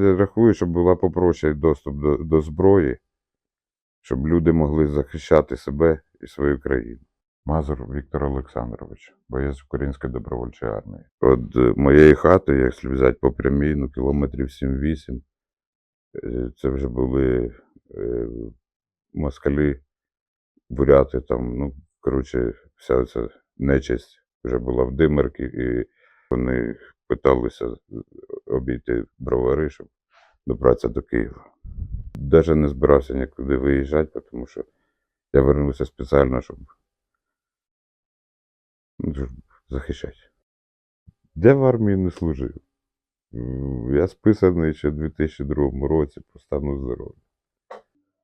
Я рахую, щоб була попроще доступ до, до зброї, щоб люди могли захищати себе і свою країну. Мазур Віктор Олександрович, боєць Української добровольчої армії. От е, моєї хати, якщо взяти по прямій, ну, кілометрів 7-8, е, це вже були е, москалі, буряти, там, ну, коротше, вся ця нечисть вже була в Димирці, і вони питалися обійти бровари, щоб добратися до Києва. Даже не збирався нікуди виїжджати, тому що я вернувся спеціально, щоб, ну, захищати. Я в армії не служив. Я списаний ще в 2002 році по стану здоров'я.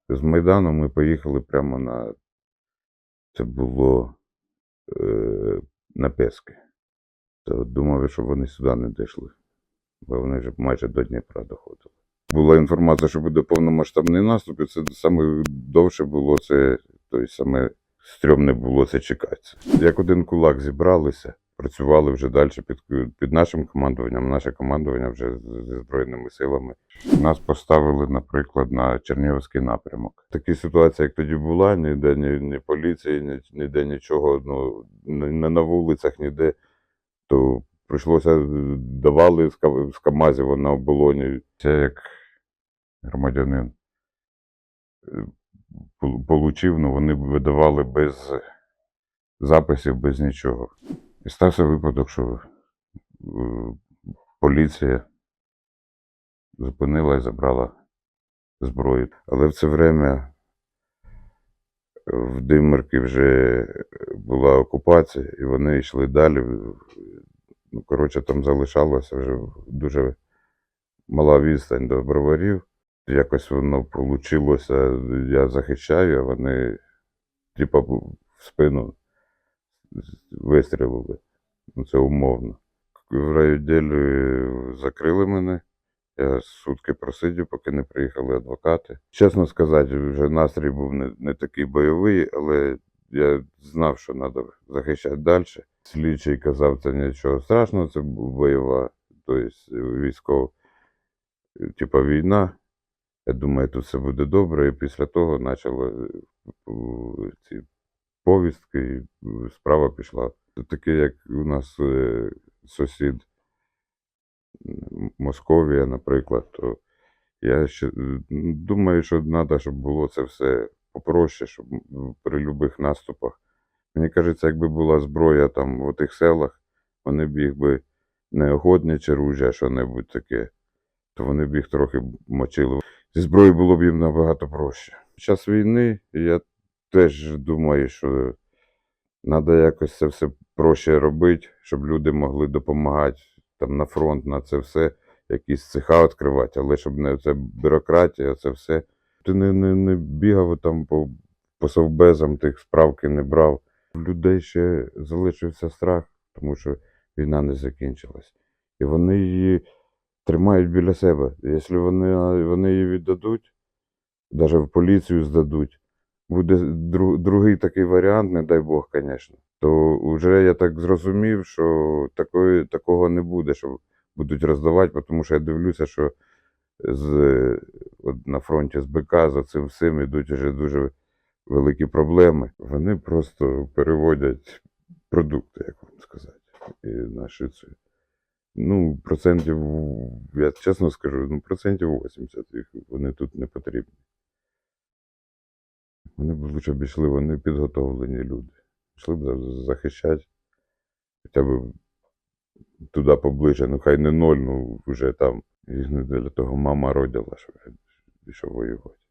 З Майдану ми поїхали прямо на. Це було е, на Пески. То думав, щоб вони сюди не дійшли, бо вони вже майже до Дніпра доходили. Була інформація, що буде повномасштабний наступ, і це саме довше було це, тобто саме стрьомне було це чекати. Як один кулак зібралися, працювали вже далі під, під нашим командуванням, наше командування вже зі Збройними силами. Нас поставили, наприклад, на Чернігівський напрямок. Такі ситуації, як тоді була, ніде ні, ні поліції, ні, ніде нічого, ну, не на вулицях, ніде, то прийшлося е, давали з, Ка- КАМАЗів на оболоні. Це як громадянин е, получив, ну вони видавали без записів, без нічого. І стався випадок, що е, поліція зупинила і забрала зброю. Але в це время в Димирці вже була окупація, і вони йшли далі. Ну, коротше, там залишалося вже дуже мала відстань до броварів. Якось воно вийшло, я захищаю, а вони, типа, в спину вистрілили. Ну, це умовно. В райвідділі закрили мене. Я сутки просидів, поки не приїхали адвокати. Чесно сказати, вже настрій був не, не такий бойовий, але я знав, що треба захищати далі. Слідчий казав, це нічого страшного, це бойова, тобто військова, типа війна. Я думаю, тут все буде добре. І після того почали е, ці повістки, і е, справа пішла. Таке, як у нас е, сусід Московія, наприклад, то я ще е, думаю, що треба, щоб було це все попроще, щоб при будь-яких наступах. Мені кажеться, якби була зброя там в тих селах, вони б їх би не охотниче ружя, що-небудь таке, то вони б їх трохи мочили. Зі зброєю було б їм набагато проще. Під час війни я теж думаю, що треба якось це все проще робити, щоб люди могли допомагати там на фронт, на це все, якісь цеха відкривати, але щоб не це бюрократія, це все. Ти не, не, не бігав там по, по совбезам, тих справки не брав. Людей ще залишився страх, тому що війна не закінчилась. І вони її тримають біля себе. Якщо вони, вони її віддадуть, навіть в поліцію здадуть, буде дру, другий такий варіант, не дай Бог, звісно, то вже я так зрозумів, що такої, такого не буде, що будуть роздавати, тому що я дивлюся, що з, от на фронті з БК за цим всім йдуть вже дуже великі проблеми. Вони просто переводять продукти, як вам сказати, і наші. Ну, процентів, я чесно скажу, ну, процентів 80 їх вони тут не потрібні. Вони б лучше б йшли, вони підготовлені люди. Йшли б захищати хоча б туди поближче, ну хай не ноль, ну вже там. І не для того мама родила, що пішов воювати.